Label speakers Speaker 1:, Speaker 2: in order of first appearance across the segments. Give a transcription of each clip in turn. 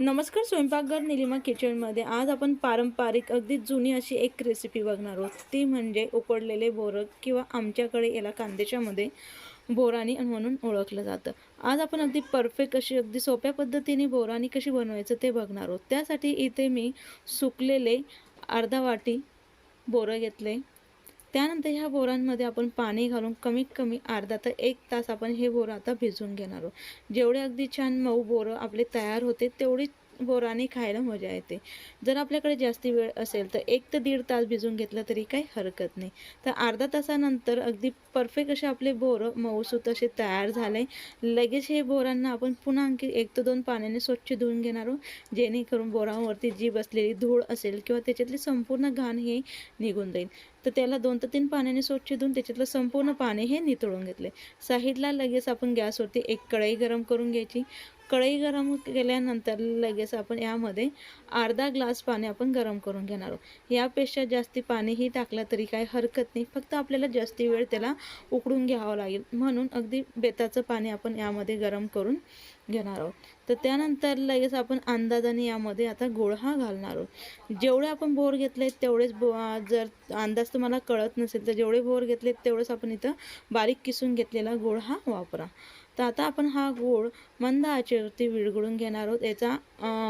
Speaker 1: नमस्कार स्वयंपाकघर निलिमा किचनमध्ये आज आपण पारंपरिक अगदी जुनी अशी एक रेसिपी बघणार आहोत. ती म्हणजे उकडलेले बोरं किंवा आमच्याकडे याला कांद्याच्यामध्ये बोरानी म्हणून ओळखलं जातं. आज आपण अगदी परफेक्ट अशी अगदी सोप्या पद्धतीने बोरानी कशी बनवायचं ते बघणार आहोत. त्यासाठी इथे मी सुकलेले अर्धा वाटी बोरं घेतले. त्यानंतर ह्या बोरांमध्ये आपण पाणी घालून कमीत कमी अर्धा तर एक तास आपण हे बोरं आता भिजवून घेणार आहोत. जेवढे अगदी छान मऊ बोरं आपले तयार होते तेवढी बोराने खायला मजा येते. जर आपल्याकडे जास्ती वेळ असेल तर एक ते दीड तास भिजवून घेतलं तरी काही हरकत नाही. तर अर्धा तासानंतर अगदी परफेक्ट असे आपले बोरं मऊसूत असे तयार झाले. लगेच हे बोरांना आपण पुन्हा आणखी एक ते दोन पाण्याने स्वच्छ धुवून घेणार आहोत. जेणेकरून बोरांवरती जी बसलेली धूळ असेल किंवा त्याच्यातली संपूर्ण घाण हे निघून जाईल. तर त्याला दोन ते तीन पाण्याने स्वच्छ धुवून त्याच्यातलं संपूर्ण पाणी हे नितळून घेतले. साईडला लगेच आपण गॅसवरती एक कढई गरम करून घ्यायची. कढई गरम केल्यानंतर लगेच आपण यामध्ये अर्धा ग्लास पाणी आपण गरम करून घेणार आहोत. यापेक्षा जास्ती पाणीही टाकलं तरी काही हरकत नाही. फक्त आपल्याला जास्ती वेळ त्याला उकडून घ्यावं लागेल. म्हणून अगदी बेताचं पाणी आपण यामध्ये गरम करून घेणार आहोत. तर त्यानंतर लगेच आपण अंदाजाने यामध्ये आता गोळ हा घालणार आहोत. जेवढे आपण बोर घेतले तेवढेच बो जर अंदाज तुम्हाला कळत नसेल तर जेवढे बोर घेतले तेवढेच आपण इथं बारीक किसून घेतलेला गोळ हा वापरा. तर आता आपण हा गोळ मंद आचेवरती विरघळून घेणार आहोत. याचा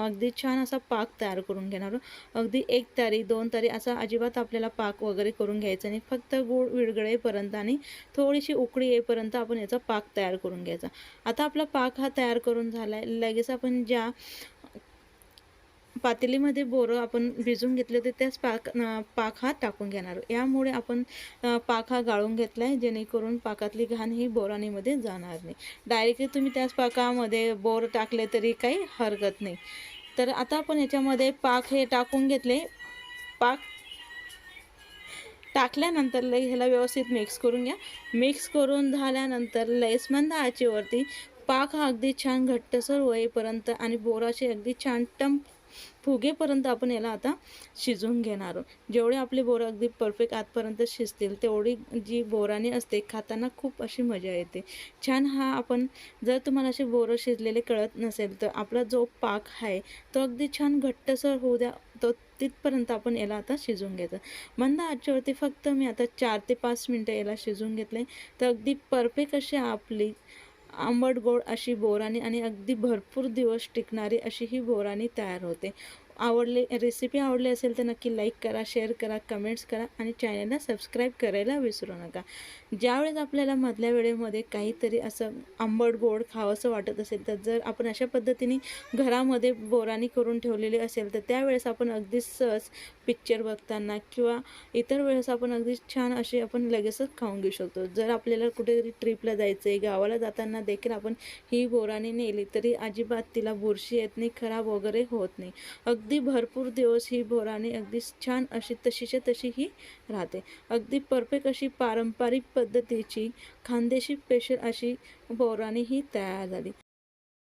Speaker 1: अगदी छान असा पाक तयार करून घेणार आहोत. अगदी एक तारी दोन तारी असा अजिबात आपल्याला पाक वगैरे करून घ्यायचा नाही. फक्त गूळ विरघळेपर्यंत आणि थोडीशी उकळी येईपर्यंत आपण याचा पाक तयार करून घ्यायचा. आता आपला पाक हा तयार करून झाला आहे लगेच आपण ज्या पातेलीमध्ये बोरं आपण भिजून घेतले होते त्याच पाक पाक हा टाकून घेणार. यामुळे आपण पाक हा गाळून घेतला आहे जेणेकरून पाकातली घाण ही बोराणीमध्ये जाणार नाही. डायरेक्टली तुम्ही त्याच पाकामध्ये बोर टाकले तरी काही हरकत नाही. तर आता आपण याच्यामध्ये पाक हे टाकून घेतले. पाक टाकल्यानंतर लई ह्याला व्यवस्थित मिक्स करून घ्या. मिक्स करून झाल्यानंतर लईस मंद आचेवरती पाक हा अगदी छान घट्टसर होईपर्यंत आणि बोराचे अगदी छान टम फुगेपर्यंत आपण याला आता शिजवून घेणार आहोत. जेवढे आपले बोरं अगदी परफेक्ट आतपर्यंत शिजतील तेवढी जी बोराने असते खाताना खूप अशी मजा येते. छान हा आपण जर तुम्हाला असे बोरं शिजलेले कळत नसेल तर आपला जो पाक आहे तो अगदी छान घट्टसर होऊ द्या तो तिथपर्यंत आपण याला आता शिजवून घ्यायचं मंद आचेवरती फक्त मी आता चार ते पाच मिनटं याला शिजवून घेतले तर अगदी परफेक्ट अशी आपली आंबट गोड अशी बोराणी आणि अगदी भरपूर दिवस टिकणारी अशी ही बोराणी तयार होते. आवडली रेसिपी आवडली असेल तर नक्की लाईक करा शेअर करा कमेंट्स करा आणि चॅनलला सबस्क्राईब करायला विसरू नका. ज्यावेळेस आपल्याला मधल्या वेळेमध्ये काहीतरी असं आंबट गोड खावंसं वाटत असेल तर जर आपण अशा पद्धतीने घरामध्ये बोराणी करून ठेवलेली असेल तर त्यावेळेस आपण अगदी सहज पिक्चर बघताना किंवा इतर वेळेस आपण अगदी छान असे आपण लगेचच खाऊन घेऊ शकतो. जर आपल्याला कुठेतरी ट्रिपला जायचं आहे गावाला जाताना देखील आपण ही बोराणी नेली तरी अजिबात तिला बुरशी येत नाही खराब वगैरे होत नाही. अगदी भरपूर दिवस ही बोराणी अगदी छान अशी तशीच्या तशी ही राहते. अगदी परफेक्ट अशी पारंपरिक पद्धतीची खानदेशी स्पेशल अशी बोराणी ही तयार झाली.